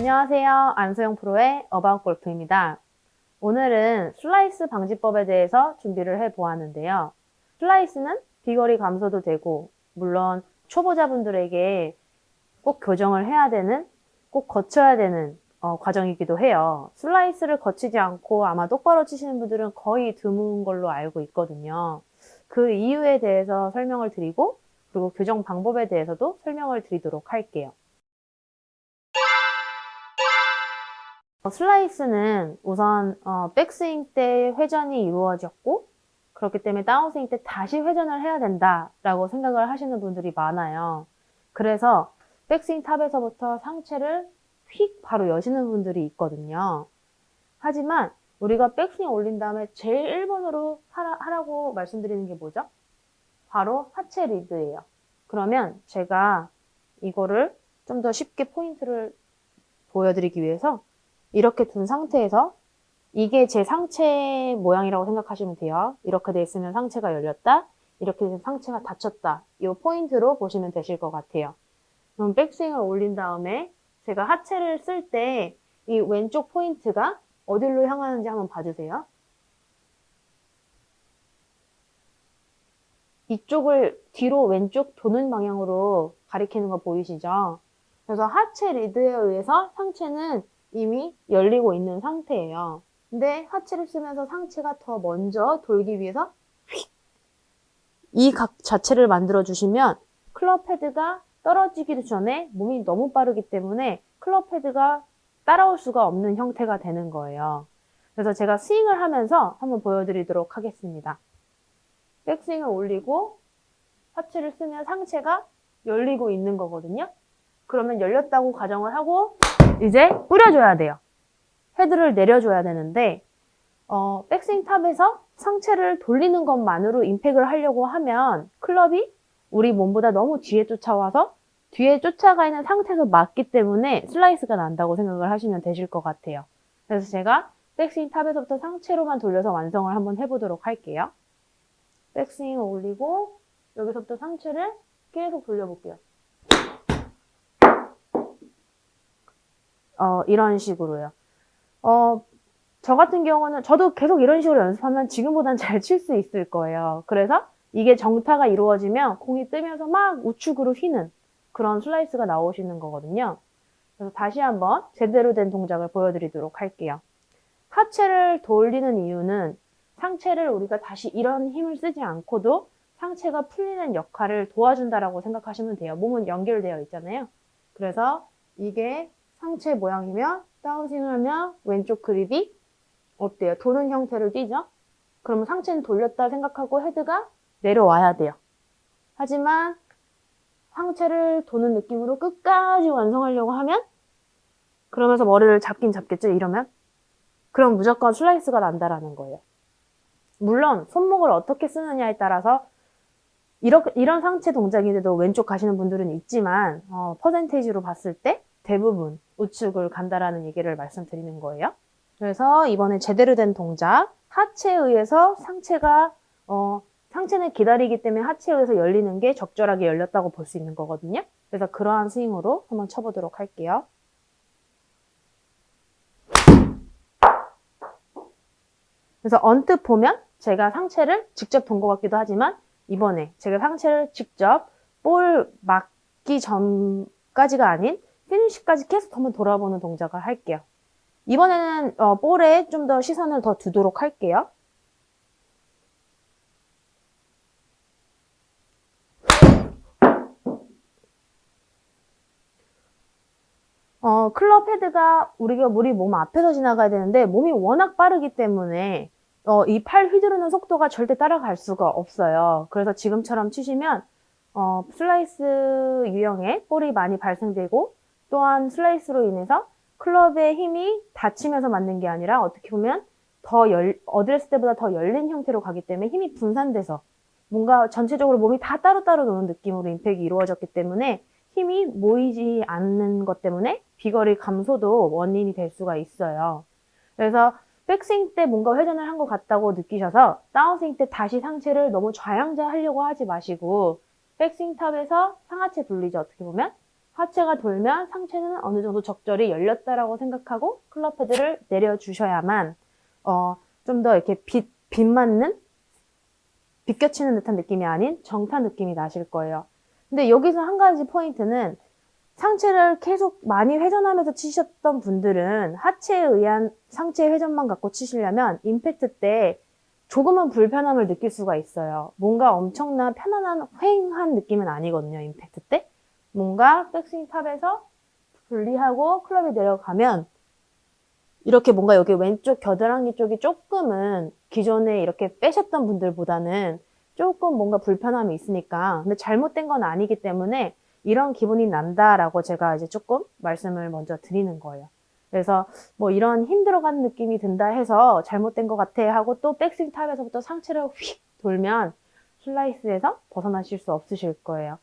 안녕하세요. 안소영 프로의 어바웃 골프입니다. 오늘은 슬라이스 방지법에 대해서 준비를 해 보았는데요. 슬라이스는 비거리 감소도 되고, 물론 초보자분들에게 꼭 교정을 해야 되는, 꼭 거쳐야 되는 어, 과정이기도 해요. 슬라이스를 거치지 않고 아마 똑바로 치시는 분들은 거의 드문 걸로 알고 있거든요. 그 이유에 대해서 설명을 드리고, 그리고 교정 방법에 대해서도 설명을 드리도록 할게요. 슬라이스는 우선 어, 백스윙 때 회전이 이루어졌고 그렇기 때문에 다운스윙 때 다시 회전을 해야 된다라고 생각을 하시는 분들이 많아요. 그래서 백스윙 탑에서부터 상체를 휙 바로 여시는 분들이 있거든요. 하지만 우리가 백스윙 올린 다음에 제일 1번으로 하라, 고 말씀드리는 게 뭐죠? 바로 하체 리드예요. 그러면 제가 이거를 좀 더 쉽게 포인트를 보여드리기 위해서 이렇게 둔 상태에서 이게 제 상체 모양이라고 생각하시면 돼요. 이렇게 돼 있으면 상체가 열렸다. 이렇게 돼서 상체가 닫혔다. 이 포인트로 보시면 되실 것 같아요. 그럼 백스윙을 올린 다음에 제가 하체를 쓸 때 이 왼쪽 포인트가 어디로 향하는지 한번 봐주세요. 이쪽을 뒤로 왼쪽 도는 방향으로 가리키는 거 보이시죠? 그래서 하체 리드에 의해서 상체는 이미 열리고 있는 상태예요. 근데 하체를 쓰면서 상체가 더 먼저 돌기 위해서 이 각 자체를 만들어 주시면 클럽 헤드가 떨어지기도 전에 몸이 너무 빠르기 때문에 클럽 헤드가 따라올 수가 없는 형태가 되는 거예요. 그래서 제가 스윙을 하면서 한번 보여드리도록 하겠습니다. 백스윙을 올리고 하체를 쓰면 상체가 열리고 있는 거거든요. 그러면 열렸다고 가정을 하고 이제 뿌려줘야 돼요. 헤드를 내려줘야 되는데 어, 백스윙 탑에서 상체를 돌리는 것만으로 임팩을 하려고 하면 클럽이 우리 몸보다 너무 뒤에 쫓아와서 뒤에 쫓아가 있는 상태에서 맞기 때문에 슬라이스가 난다고 생각을 하시면 되실 것 같아요. 그래서 제가 백스윙 탑에서부터 상체로만 돌려서 완성을 한번 해보도록 할게요. 백스윙을 올리고 여기서부터 상체를 계속 돌려볼게요. 어, 이런 식으로요. 어, 저 같은 경우는 저도 계속 이런 식으로 연습하면 지금보단 잘 칠 수 있을 거예요. 그래서 이게 정타가 이루어지면 공이 뜨면서 막 우측으로 휘는 그런 슬라이스가 나오시는 거거든요. 그래서 다시 한번 제대로 된 동작을 보여드리도록 할게요. 하체를 돌리는 이유는 상체를 우리가 다시 이런 힘을 쓰지 않고도 상체가 풀리는 역할을 도와준다라고 생각하시면 돼요. 몸은 연결되어 있잖아요. 그래서 이게 상체 모양이면 다운스윙을 하면 왼쪽 그립이 어때요? 도는 형태를 띠죠? 그러면 상체는 돌렸다 생각하고 헤드가 내려와야 돼요. 하지만 상체를 도는 느낌으로 끝까지 완성하려고 하면 그러면서 머리를 잡긴 잡겠죠? 이러면? 그럼 무조건 슬라이스가 난다라는 거예요. 물론 손목을 어떻게 쓰느냐에 따라서 이렇게, 이런 상체 동작인데도 왼쪽 가시는 분들은 있지만 어, 퍼센테이지로 봤을 때 대부분 우측을 간다라는 얘기를 말씀드리는 거예요. 그래서 이번에 제대로 된 동작, 하체에 의해서 상체가 어, 상체는 기다리기 때문에 하체에 의해서 열리는 게 적절하게 열렸다고 볼 수 있는 거거든요. 그래서 그러한 스윙으로 한번 쳐보도록 할게요. 그래서 언뜻 보면 제가 상체를 직접 본것 같기도 하지만 이번에 제가 상체를 직접 볼 맞기 전까지가 아닌 피니쉬까지 계속 한번 돌아보는 동작을 할게요. 이번에는 어, 볼에 좀 더 시선을 더 두도록 할게요. 어, 클럽 헤드가 우리가 우리 몸 앞에서 지나가야 되는데 몸이 워낙 빠르기 때문에 어, 이 팔 휘두르는 속도가 절대 따라갈 수가 없어요. 그래서 지금처럼 치시면 어, 슬라이스 유형의 볼이 많이 발생되고 또한 슬라이스로 인해서 클럽의 힘이 닫히면서 맞는 게 아니라 어떻게 보면 더 열, 어드레스 때보다 더 열린 형태로 가기 때문에 힘이 분산돼서 뭔가 전체적으로 몸이 다 따로따로 노는 느낌으로 임팩이 이루어졌기 때문에 힘이 모이지 않는 것 때문에 비거리 감소도 원인이 될 수가 있어요. 그래서 백스윙 때 뭔가 회전을 한 것 같다고 느끼셔서 다운스윙 때 다시 상체를 너무 좌양자 하려고 하지 마시고 백스윙 탑에서 상하체 분리죠. 어떻게 보면 하체가 돌면 상체는 어느 정도 적절히 열렸다라고 생각하고 클럽 헤드를 내려주셔야만 어, 좀 더 이렇게 빛, 빛 맞는 비껴치는 듯한 느낌이 아닌 정타 느낌이 나실 거예요. 근데 여기서 한 가지 포인트는 상체를 계속 많이 회전하면서 치셨던 분들은 하체에 의한 상체 회전만 갖고 치시려면 임팩트 때 조금은 불편함을 느낄 수가 있어요. 뭔가 엄청난 편안한 휑한 느낌은 아니거든요, 임팩트 때. 뭔가 백스윙 탑에서 분리하고 클럽이 내려가면 이렇게 뭔가 여기 왼쪽 겨드랑이 쪽이 조금은 기존에 이렇게 빼셨던 분들보다는 조금 뭔가 불편함이 있으니까 근데 잘못된 건 아니기 때문에 이런 기분이 난다라고 제가 이제 조금 말씀을 먼저 드리는 거예요. 그래서 뭐 이런 힘들어가는 느낌이 든다 해서 잘못된 것 같아 하고 또 백스윙 탑에서부터 상체를 휙 돌면 슬라이스에서 벗어나실 수 없으실 거예요.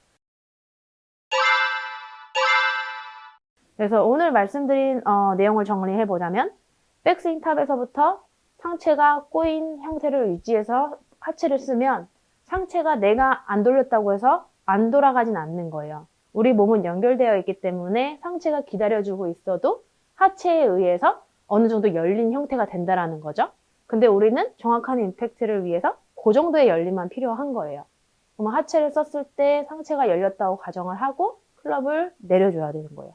그래서 오늘 말씀드린 어, 내용을 정리해 보자면 백스윙 탑에서부터 상체가 꼬인 형태를 유지해서 하체를 쓰면 상체가 내가 안 돌렸다고 해서 안 돌아가진 않는 거예요. 우리 몸은 연결되어 있기 때문에 상체가 기다려주고 있어도 하체에 의해서 어느 정도 열린 형태가 된다라는 거죠. 근데 우리는 정확한 임팩트를 위해서 그 정도의 열림만 필요한 거예요. 그러면 하체를 썼을 때 상체가 열렸다고 가정을 하고 클럽을 내려줘야 되는 거예요.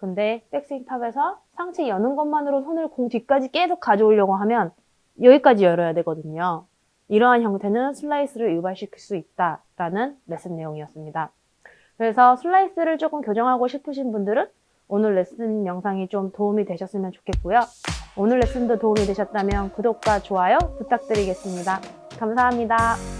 근데 백스윙 탑에서 상체 여는 것만으로 손을 공 뒤까지 계속 가져오려고 하면 여기까지 열어야 되거든요. 이러한 형태는 슬라이스를 유발시킬 수 있다라는 레슨 내용이었습니다. 그래서 슬라이스를 조금 교정하고 싶으신 분들은 오늘 레슨 영상이 좀 도움이 되셨으면 좋겠고요. 오늘 레슨도 도움이 되셨다면 구독과 좋아요 부탁드리겠습니다. 감사합니다.